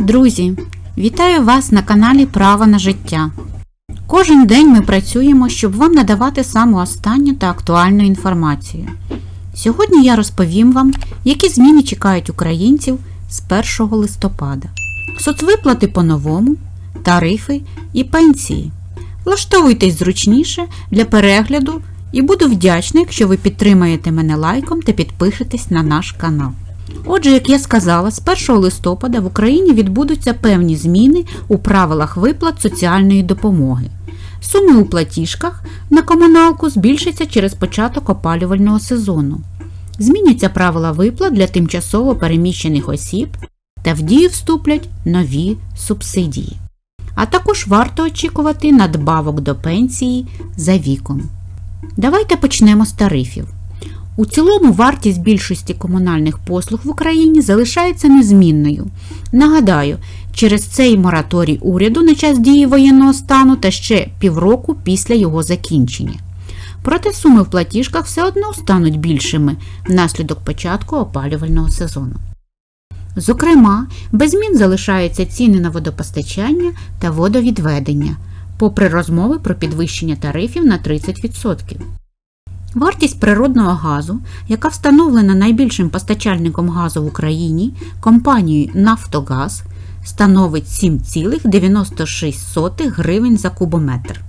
Друзі, вітаю вас на каналі Право на життя. Кожен день ми працюємо, щоб вам надавати саму останню та актуальну інформацію. Сьогодні я розповім вам, які зміни чекають українців з 1 листопада. Соцвиплати по-новому, тарифи і пенсії. Влаштовуйтесь зручніше для перегляду і буду вдячна, якщо ви підтримаєте мене лайком та підпишетесь на наш канал. Отже, як я сказала, з 1 листопада в Україні відбудуться певні зміни у правилах виплат соціальної допомоги. Суми у платіжках на комуналку збільшаться через початок опалювального сезону. Зміняться правила виплат для тимчасово переміщених осіб та в дію вступлять нові субсидії. А також варто очікувати надбавок до пенсії за віком. Давайте почнемо з тарифів. У цілому вартість більшості комунальних послуг в Україні залишається незмінною. Нагадаю, через цей мораторій уряду на час дії воєнного стану та ще півроку після його закінчення. Проте суми в платіжках все одно стануть більшими внаслідок початку опалювального сезону. Зокрема, без змін залишаються ціни на водопостачання та водовідведення, попри розмови про підвищення тарифів на 30%. Вартість природного газу, яка встановлена найбільшим постачальником газу в Україні компанією Нафтогаз, становить 7,96 гривень за кубометр.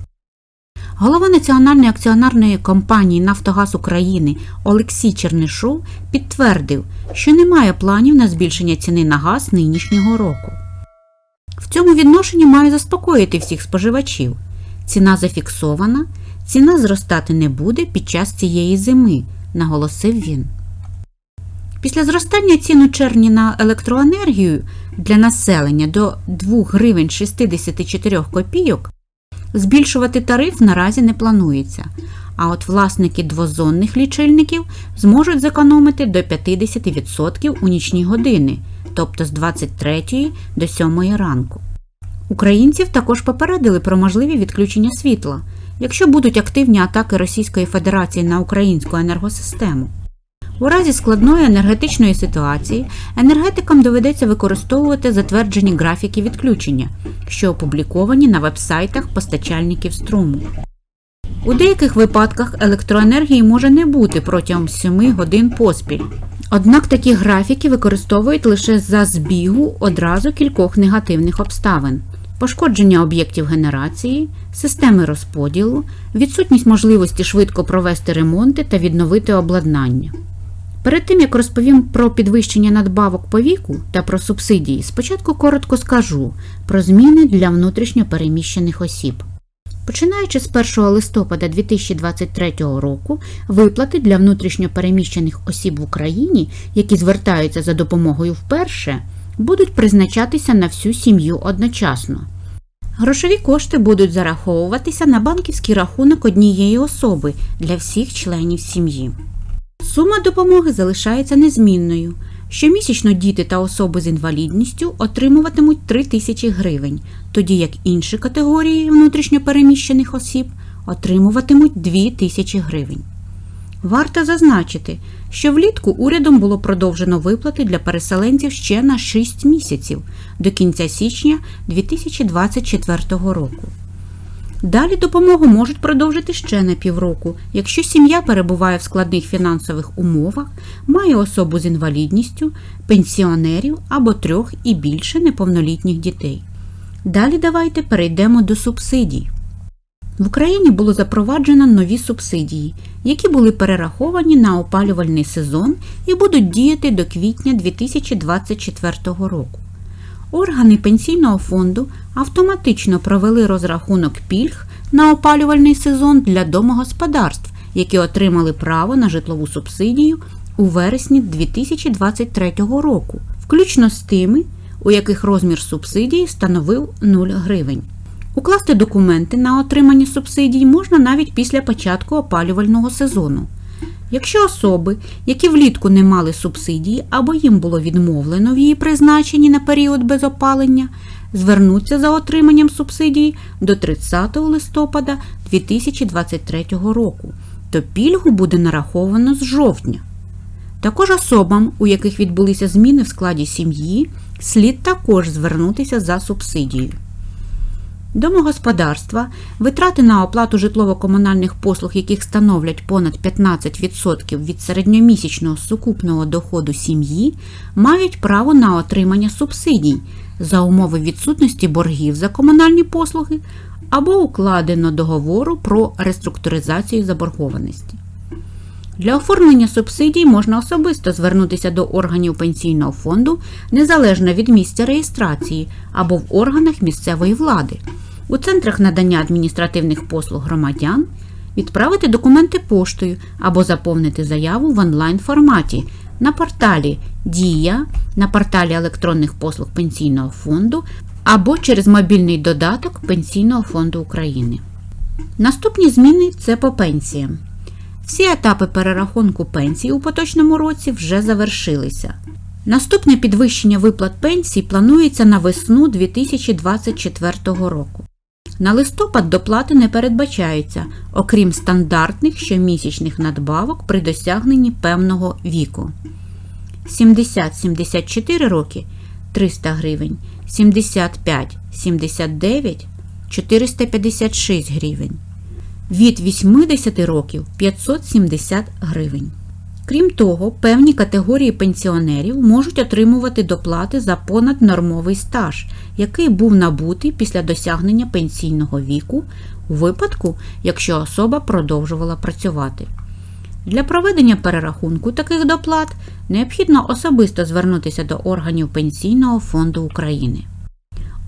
Голова Національної акціонарної компанії Нафтогаз України Олексій Чернишов підтвердив, що немає планів на збільшення ціни на газ нинішнього року. В цьому відношенні маю заспокоїти всіх споживачів. Ціна зафіксована, ціна зростати не буде під час цієї зими, наголосив він. Після зростання цін у червні на електроенергію для населення до 2 гривень 64 копійок збільшувати тариф наразі не планується, а от власники двозонних лічильників зможуть зекономити до 50% у нічні години, тобто з 23 до 7 ранку. Українців також попередили про можливі відключення світла, якщо будуть активні атаки Російської Федерації на українську енергосистему. У разі складної енергетичної ситуації енергетикам доведеться використовувати затверджені графіки відключення, що опубліковані на вебсайтах постачальників струму. У деяких випадках електроенергії може не бути протягом 7 годин поспіль. Однак такі графіки використовують лише за збігу одразу кількох негативних обставин: пошкодження об'єктів генерації, системи розподілу, відсутність можливості швидко провести ремонти та відновити обладнання. Перед тим як розповім про підвищення надбавок по віку та про субсидії, спочатку коротко скажу про зміни для внутрішньопереміщених осіб. Починаючи з 1 листопада 2023 року, виплати для внутрішньопереміщених осіб в Україні, які звертаються за допомогою вперше, будуть призначатися на всю сім'ю одночасно. Грошові кошти будуть зараховуватися на банківський рахунок однієї особи для всіх членів сім'ї. Сума допомоги залишається незмінною. Щомісячно діти та особи з інвалідністю отримуватимуть 3 тисячі гривень, тоді як інші категорії внутрішньопереміщених осіб отримуватимуть 2 тисячі гривень. Варто зазначити, що влітку урядом було продовжено виплати для переселенців ще на 6 місяців до кінця січня 2024 року. Далі допомогу можуть продовжити ще на півроку, якщо сім'я перебуває в складних фінансових умовах, має особу з інвалідністю, пенсіонерів або трьох і більше неповнолітніх дітей. Далі давайте перейдемо до субсидій. В Україні було запроваджено нові субсидії, які були перераховані на опалювальний сезон і будуть діяти до квітня 2024 року. Органи пенсійного фонду автоматично провели розрахунок пільг на опалювальний сезон для домогосподарств, які отримали право на житлову субсидію у вересні 2023 року, включно з тими, у яких розмір субсидії становив 0 гривень. Укласти документи на отримання субсидій можна навіть після початку опалювального сезону. Якщо особи, які влітку не мали субсидії або їм було відмовлено в її призначенні на період без опалення, звернуться за отриманням субсидії до 30 листопада 2023 року, то пільгу буде нараховано з жовтня. Також особам, у яких відбулися зміни в складі сім'ї, слід також звернутися за субсидією. Домогосподарства, витрати на оплату житлово-комунальних послуг, яких становлять понад 15% від середньомісячного сукупного доходу сім'ї, мають право на отримання субсидій за умови відсутності боргів за комунальні послуги або укладено договору про реструктуризацію заборгованості. Для оформлення субсидій можна особисто звернутися до органів пенсійного фонду незалежно від місця реєстрації або в органах місцевої влади, у центрах надання адміністративних послуг громадян, відправити документи поштою або заповнити заяву в онлайн форматі на порталі Дія, на порталі електронних послуг Пенсійного фонду або через мобільний додаток Пенсійного фонду України. Наступні зміни це по пенсіям. Всі етапи перерахунку пенсій у поточному році вже завершилися. Наступне підвищення виплат пенсій планується на весну 2024 року. На листопад доплати не передбачаються, окрім стандартних щомісячних надбавок при досягненні певного віку. 70-74 роки 300 гривень, 75-79 456 гривень від 80 років 570 гривень. Крім того, певні категорії пенсіонерів можуть отримувати доплати за понаднормовий стаж, який був набутий після досягнення пенсійного віку у випадку, якщо особа продовжувала працювати. Для проведення перерахунку таких доплат необхідно особисто звернутися до органів Пенсійного фонду України.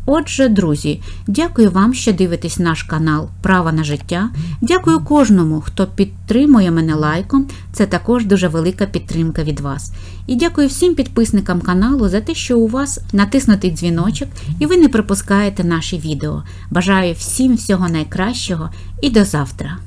Отже, друзі, дякую вам, що дивитесь наш канал Право на життя. Дякую кожному, хто підтримує мене лайком. Це також дуже велика підтримка від вас. І дякую всім підписникам каналу за те, що у вас натиснутий дзвіночок і ви не пропускаєте наші відео. Бажаю всім всього найкращого і до завтра!